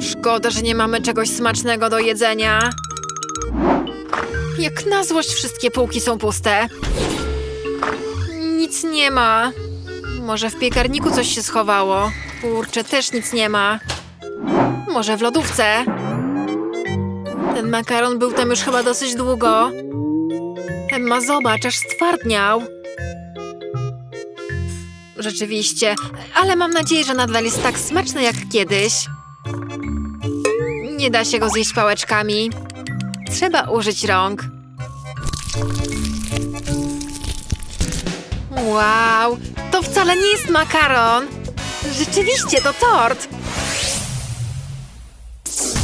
Szkoda, że nie mamy czegoś smacznego do jedzenia. Jak na złość wszystkie półki są puste. Nic nie ma. Może w piekarniku coś się schowało. Kurczę, też nic nie ma. Może w lodówce. Ten makaron był tam już chyba dosyć długo. Emma, zobacz, aż stwardniał. Rzeczywiście, ale mam nadzieję, że nadal jest tak smaczny jak kiedyś. Nie da się go zjeść pałeczkami. Trzeba użyć rąk. Wow, to wcale nie jest makaron. Rzeczywiście, to tort.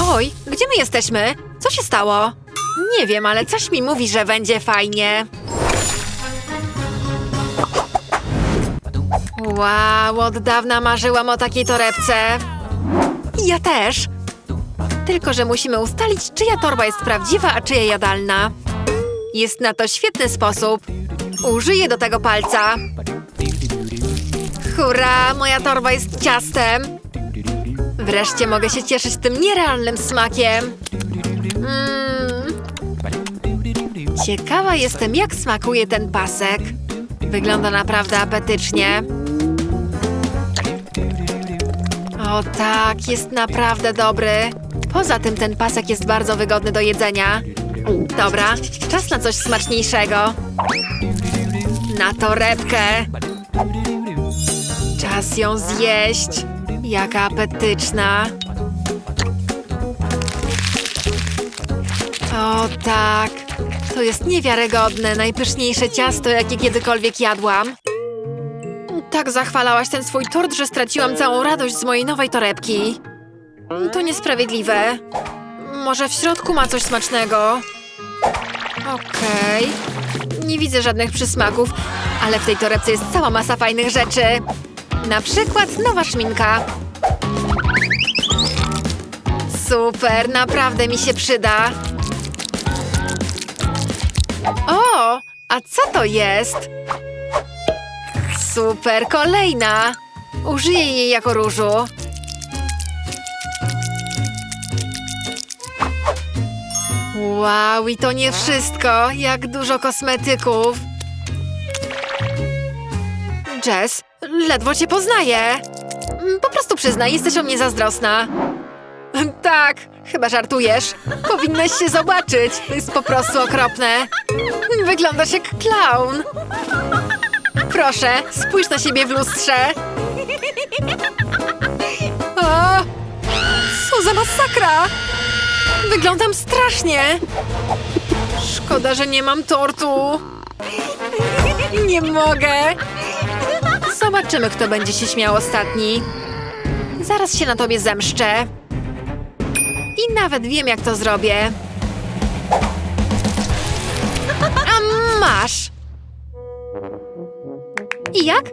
Oj, gdzie my jesteśmy? Co się stało? Nie wiem, ale coś mi mówi, że będzie fajnie. Wow, od dawna marzyłam o takiej torebce. Ja też. Tylko, że musimy ustalić, czyja torba jest prawdziwa, a czyja jadalna. Jest na to świetny sposób. Użyję do tego palca. Hurra, moja torba jest ciastem. Wreszcie mogę się cieszyć tym nierealnym smakiem. Mm. Ciekawa jestem, jak smakuje ten pasek. Wygląda naprawdę apetycznie. O tak, jest naprawdę dobry. Poza tym ten pasek jest bardzo wygodny do jedzenia. Dobra, czas na coś smaczniejszego. Na torebkę. Czas ją zjeść. Jaka apetyczna. O tak, to jest niewiarygodne, najpyszniejsze ciasto, jakie kiedykolwiek jadłam. Tak zachwalałaś ten swój tort, że straciłam całą radość z mojej nowej torebki. To niesprawiedliwe. Może w środku ma coś smacznego? Okej. Nie widzę żadnych przysmaków, ale w tej torebce jest cała masa fajnych rzeczy. Na przykład nowa szminka. Super, naprawdę mi się przyda. O, a co to jest? Super, kolejna. Użyję jej jako różu. Wow, i to nie wszystko. Jak dużo kosmetyków. Jess, ledwo cię poznaję. Po prostu przyznaj, jesteś o mnie zazdrosna. Tak, chyba żartujesz. Powinnaś się zobaczyć. To jest po prostu okropne. Wyglądasz jak klaun. Proszę, spójrz na siebie w lustrze. O, co za masakra! Wyglądam strasznie. Szkoda, że nie mam tortu. Nie mogę. Zobaczymy, kto będzie się śmiał ostatni. Zaraz się na tobie zemszczę. I nawet wiem, jak to zrobię. A masz! I jak?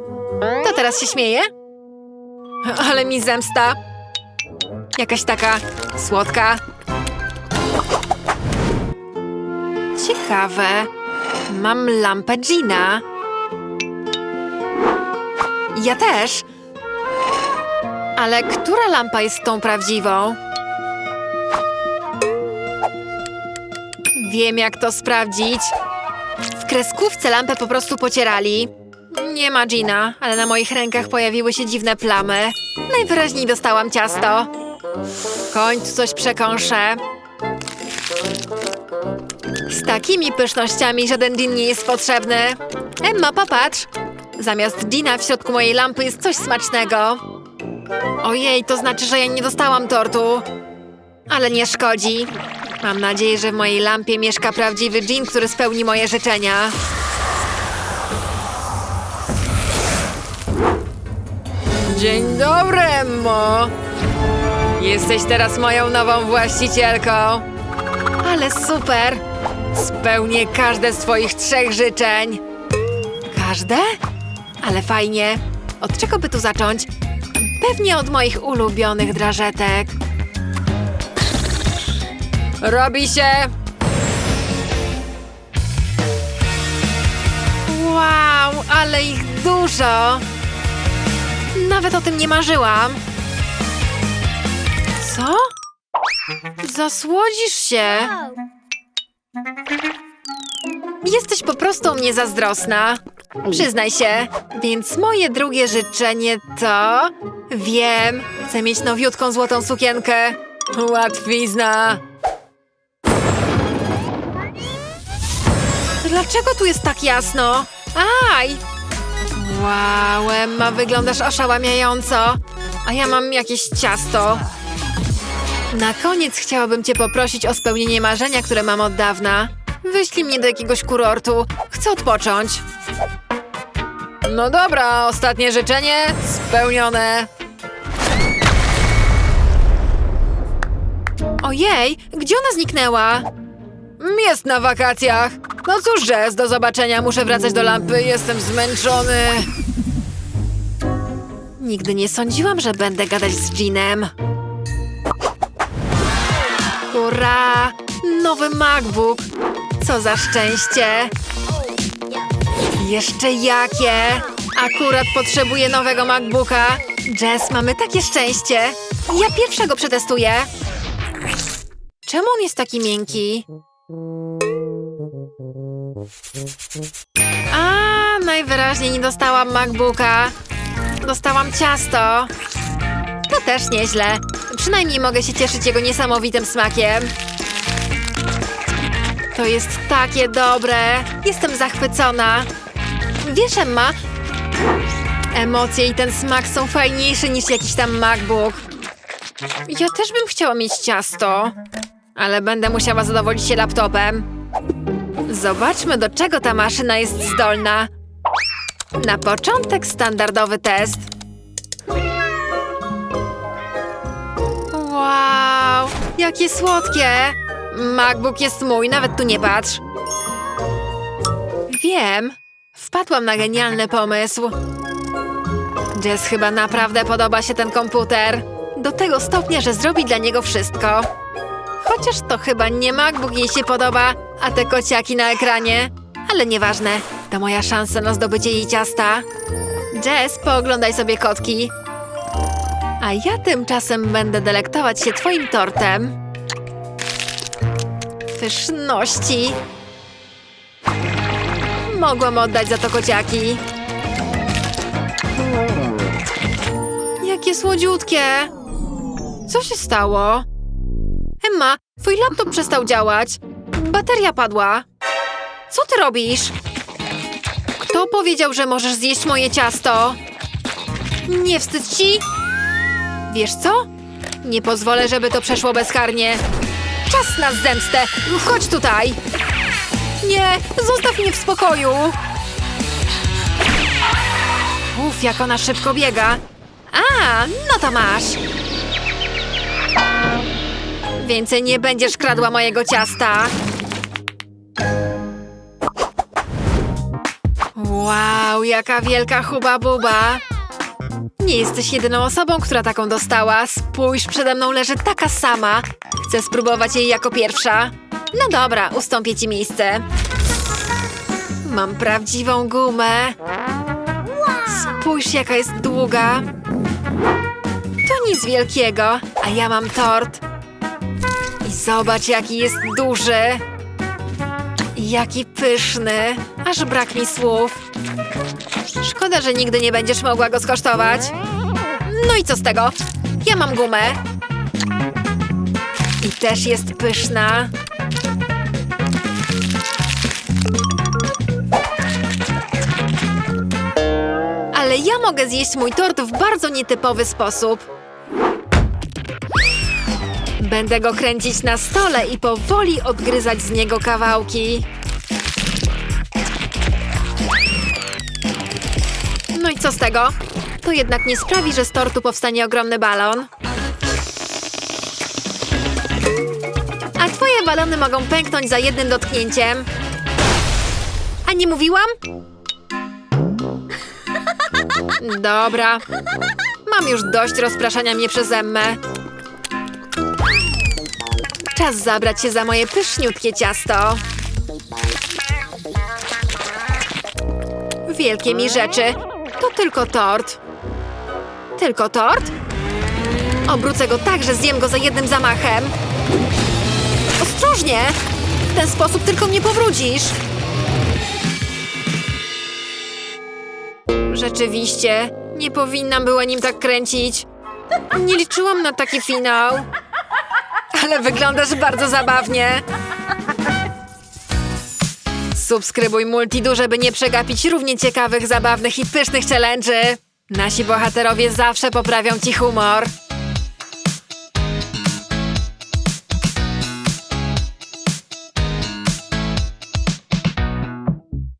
To teraz się śmieje? Ale mi zemsta. Jakaś taka słodka. Ciekawe. Mam lampę Gina. Ja też. Ale która lampa jest tą prawdziwą? Wiem, jak to sprawdzić. W kreskówce lampę po prostu pocierali. Nie ma Gina, ale na moich rękach pojawiły się dziwne plamy. Najwyraźniej dostałam ciasto. W końcu coś przekąszę. Z takimi pysznościami żaden Gin nie jest potrzebny. Emma, popatrz! Zamiast Gina w środku mojej lampy jest coś smacznego. Ojej, to znaczy, że ja nie dostałam tortu. Ale nie szkodzi. Mam nadzieję, że w mojej lampie mieszka prawdziwy Gin, który spełni moje życzenia. Dzień dobry, Emmo! Jesteś teraz moją nową właścicielką. Ale super! Spełnię każde z twoich trzech życzeń. Każde? Ale fajnie. Od czego by tu zacząć? Pewnie od moich ulubionych drażetek. Robi się! Wow, ale ich dużo! Nawet o tym nie marzyłam. Co? Zasłodzisz się. Jesteś po prostu mnie zazdrosna. Przyznaj się. Więc moje drugie życzenie to... Wiem. Chcę mieć nowiutką złotą sukienkę. Łatwizna. Dlaczego tu jest tak jasno? Aj! Wow, Emma, wyglądasz oszałamiająco. A ja mam jakieś ciasto. Na koniec chciałabym cię poprosić o spełnienie marzenia, które mam od dawna. Wyślij mnie do jakiegoś kurortu. Chcę odpocząć. No dobra, ostatnie życzenie spełnione. Ojej, gdzie ona zniknęła? Jest na wakacjach. No cóż, że do zobaczenia. Muszę wracać do lampy. Jestem zmęczony. Nigdy nie sądziłam, że będę gadać z Jeanem. Hurra! Nowy MacBook! Co za szczęście! Jeszcze jakie! Akurat potrzebuję nowego MacBooka. Jess, mamy takie szczęście. Ja pierwszego przetestuję. Czemu on jest taki miękki? A, najwyraźniej nie dostałam MacBooka. Dostałam ciasto. To też nieźle. Przynajmniej mogę się cieszyć jego niesamowitym smakiem. To jest takie dobre. Jestem zachwycona. Wiesz, Emma, emocje i ten smak są fajniejsze niż jakiś tam MacBook. Ja też bym chciała mieć ciasto, ale będę musiała zadowolić się laptopem. Zobaczmy, do czego ta maszyna jest zdolna. Na początek standardowy test. Wow, jakie słodkie! MacBook jest mój, nawet tu nie patrz. Wiem, wpadłam na genialny pomysł. Jess chyba naprawdę podoba się ten komputer. Do tego stopnia, że zrobi dla niego wszystko. Chociaż to chyba nie MacBook jej się podoba, a te kociaki na ekranie. Ale nieważne, to moja szansa na zdobycie jej ciasta. Jess, pooglądaj sobie kotki. A ja tymczasem będę delektować się twoim tortem. Pyszności. Mogłam oddać za to kociaki. Jakie słodziutkie. Co się stało? Twój laptop przestał działać. Bateria padła. Co ty robisz? Kto powiedział, że możesz zjeść moje ciasto? Nie wstydź ci? Wiesz co? Nie pozwolę, żeby to przeszło bezkarnie. Czas na zemstę! Chodź tutaj! Nie, zostaw mnie w spokoju! Uf, jak ona szybko biega. A, no to masz. Więcej nie będziesz kradła mojego ciasta. Wow, jaka wielka huba buba. Nie jesteś jedyną osobą, która taką dostała. Spójrz, przede mną leży taka sama. Chcę spróbować jej jako pierwsza. No dobra, ustąpię ci miejsce. Mam prawdziwą gumę. Spójrz, jaka jest długa. To nic wielkiego, a ja mam tort. Zobacz, jaki jest duży. Jaki pyszny. Aż brak mi słów. Szkoda, że nigdy nie będziesz mogła go skosztować. No i co z tego? Ja mam gumę. I też jest pyszna. Ale ja mogę zjeść mój tort w bardzo nietypowy sposób. Będę go kręcić na stole i powoli odgryzać z niego kawałki. No i co z tego? To jednak nie sprawi, że z tortu powstanie ogromny balon. A twoje balony mogą pęknąć za jednym dotknięciem. A nie mówiłam? Dobra. Mam już dość rozpraszania mnie przez Emmę. Czas zabrać się za moje pyszniutkie ciasto. Wielkie mi rzeczy. To tylko tort. Tylko tort? Obrócę go tak, że zjem go za jednym zamachem. Ostrożnie! W ten sposób tylko mnie powrócisz. Rzeczywiście, nie powinnam była nim tak kręcić. Nie liczyłam na taki finał. Ale wyglądasz bardzo zabawnie. Subskrybuj Multidu, żeby nie przegapić równie ciekawych, zabawnych i pysznych challenge'y. Nasi bohaterowie zawsze poprawią ci humor.